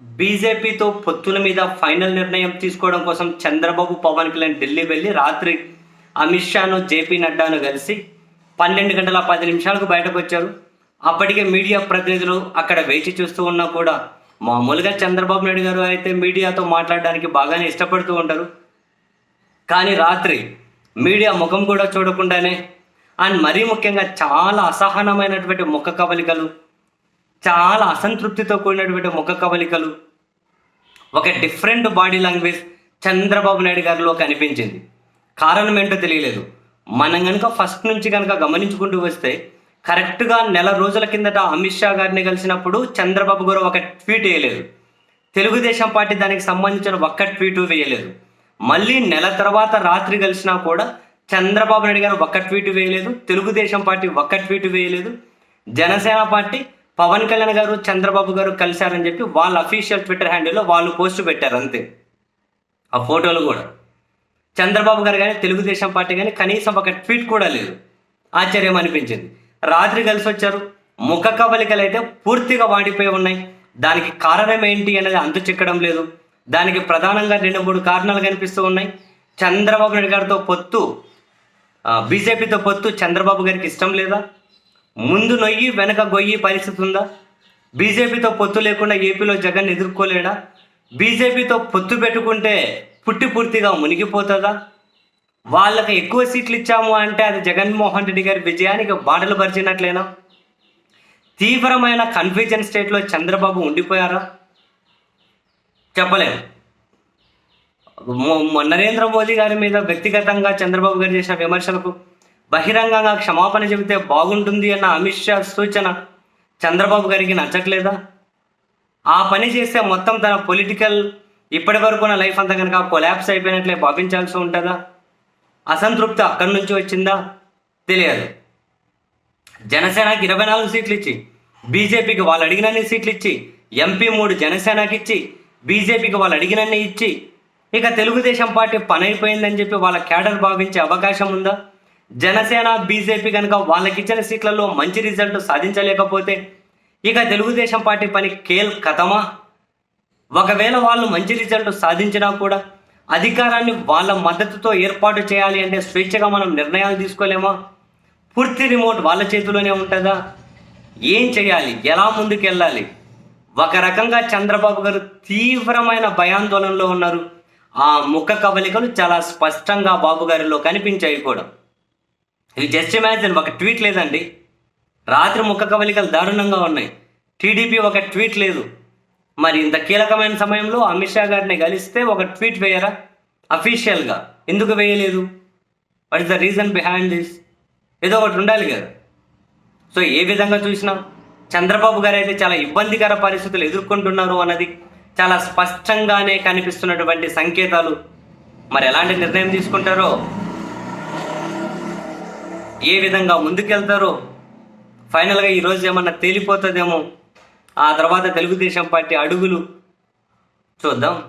బీజేపీతో పొత్తుల మీద ఫైనల్ నిర్ణయం తీసుకోవడం కోసం చంద్రబాబు పవన్ కళ్యాణ్ ఢిల్లీ వెళ్ళి రాత్రి అమిత్ షాను జేపీ నడ్డాను కలిసి పన్నెండు గంటల పది నిమిషాలకు బయటకు వచ్చారు. అప్పటికే మీడియా ప్రతినిధులు అక్కడ వేచి చూస్తూ ఉన్నా కూడా మామూలుగా చంద్రబాబు నాయుడు గారు అయితే మీడియాతో మాట్లాడడానికి బాగానే ఇష్టపడుతూ ఉంటారు. కానీ రాత్రి మీడియా ముఖం కూడా చూడకుండానే అండ్ మరీ ముఖ్యంగా చాలా అసహనమైనటువంటి ముఖ కవలికలు చాలా అసంతృప్తితో కూడినటువంటి ముఖ కవలికలు ఒక different body language Chandrababu Naidu గారిలో కనిపించింది కారణం ఏంటో తెలియలేదు. మనం కనుక ఫస్ట్ నుంచి కనుక గమనించుకుంటూ వస్తే కరెక్ట్గా నెల రోజుల కిందట అమిత్ షా గారిని కలిసినప్పుడు చంద్రబాబు గారు ఒక ట్వీట్ వేయలేదు. తెలుగుదేశం పార్టీ దానికి సంబంధించిన ఒక్క ట్వీట్ వేయలేదు. మళ్ళీ నెల తర్వాత రాత్రి కలిసినా కూడా చంద్రబాబు నాయుడు గారు ఒక్క ట్వీట్ వేయలేదు తెలుగుదేశం పార్టీ ఒక్క ట్వీట్ వేయలేదు. జనసేన పార్టీ పవన్ కళ్యాణ్ గారు చంద్రబాబు గారు కలిశారని చెప్పి వాళ్ళ అఫీషియల్ ట్విట్టర్ హ్యాండిల్లో వాళ్ళు పోస్ట్ పెట్టారు అంతే. ఆ ఫోటోలు కూడా. చంద్రబాబు గారు కానీ తెలుగుదేశం పార్టీ కానీ కనీసం ఒక ట్వీట్ కూడా లేదు. ఆశ్చర్యం అనిపించింది. రాత్రి కలిసి వచ్చారు. ముఖ కవలికలు అయితే పూర్తిగా వాడిపోయి ఉన్నాయి. దానికి కారణం ఏంటి అనేది అంతు చిక్కడం లేదు. దానికి ప్రధానంగా రెండు మూడు కారణాలు కనిపిస్తూ ఉన్నాయి. చంద్రబాబు నాయుడు గారితో పొత్తు బీజేపీతో పొత్తు చంద్రబాబు గారికి ఇష్టం లేదా? ముందు నొయ్యి వెనక గొయ్యి పరిస్థితి ఉందా? బీజేపీతో పొత్తు లేకుండా ఏపీలో జగన్ ఎదుర్కోలేడా? బీజేపీతో పొత్తు పెట్టుకుంటే పుట్టి పూర్తిగా మునిగిపోతుందా? వాళ్ళకి ఎక్కువ సీట్లు ఇచ్చాము అంటే అది జగన్మోహన్ రెడ్డి గారి విజయానికి బాటలు పరిచినట్లేనా? తీవ్రమైన కన్ఫ్యూజన్ స్టేట్లో చంద్రబాబు ఉండిపోయారా? చెప్పలేము. నరేంద్ర మోదీ గారి మీద వ్యక్తిగతంగా చంద్రబాబు గారు చేసిన విమర్శలకు బహిరంగంగా క్షమాపణ చెబితే బాగుంటుంది అన్న అమిత్ షా సూచన చంద్రబాబు గారికి నచ్చట్లేదా? ఆ పని చేస్తే మొత్తం తన పొలిటికల్ ఇప్పటి వరకు నా లైఫ్ అంతా కనుక కొలాప్స్ అయిపోయినట్లే భావించాల్సి ఉంటుందా? అసంతృప్తి అక్కడి నుంచి వచ్చిందా? తెలియదు. జనసేనకి ఇరవై నాలుగు సీట్లు ఇచ్చి బీజేపీకి వాళ్ళు అడిగినన్ని సీట్లు ఇచ్చి ఎంపీ మూడు జనసేనకి ఇచ్చి బీజేపీకి వాళ్ళు అడిగినన్ని ఇచ్చి ఇక తెలుగుదేశం పార్టీ పని అయిపోయిందని చెప్పి వాళ్ళ క్యాడర్ భావించే అవకాశం ఉందా? జనసేన బీజేపీ కనుక వాళ్ళకిచ్చిన సీట్లలో మంచి రిజల్ట్ సాధించలేకపోతే ఇక తెలుగుదేశం పార్టీ పని కేల్ కథమా? ఒకవేళ వాళ్ళు మంచి రిజల్ట్ సాధించినా కూడా అధికారాన్ని వాళ్ళ మద్దతుతో ఏర్పాటు చేయాలి అంటే స్వేచ్ఛగా మనం నిర్ణయాలు తీసుకోలేమా? పూర్తి రిమోట్ వాళ్ళ చేతిలోనే ఉంటుందా? ఏం చేయాలి? ఎలా ముందుకెళ్ళాలి? ఒక రకంగా చంద్రబాబు గారు తీవ్రమైన భయాందోళనలో ఉన్నారు. ఆ ముఖ కవలికలు చాలా స్పష్టంగా బాబు గారిలో కనిపించాయి కూడా. ఇది జస్ట్ ఇమాజిన్ ఒక ట్వీట్ లేదండి. రాత్రి ముఖ కవలికలు దారుణంగా ఉన్నాయి. టీడీపీ ఒక ట్వీట్ లేదు. మరి ఇంత కీలకమైన సమయంలో అమిత్ షా గారిని కలిస్తే ఒక ట్వీట్ వేయరా? అఫీషియల్గా ఎందుకు వేయలేదు? What is the reason behind this ఏదో ఒకటి ఉండాలి కదా. సో ఏ విధంగా చూసినా చంద్రబాబు గారు అయితే చాలా ఇబ్బందికర పరిస్థితులు ఎదుర్కొంటున్నారు అన్నది చాలా స్పష్టంగానే కనిపిస్తున్నటువంటి సంకేతాలు. మరి ఎలాంటి నిర్ణయం తీసుకుంటారో ఏ విధంగా ముందుకెళ్తారో ఫైనల్గా ఈరోజు ఏమన్నా తేలిపోతుందేమో. ఆ తర్వాత తెలుగుదేశం పార్టీ అడుగులు చూద్దాం.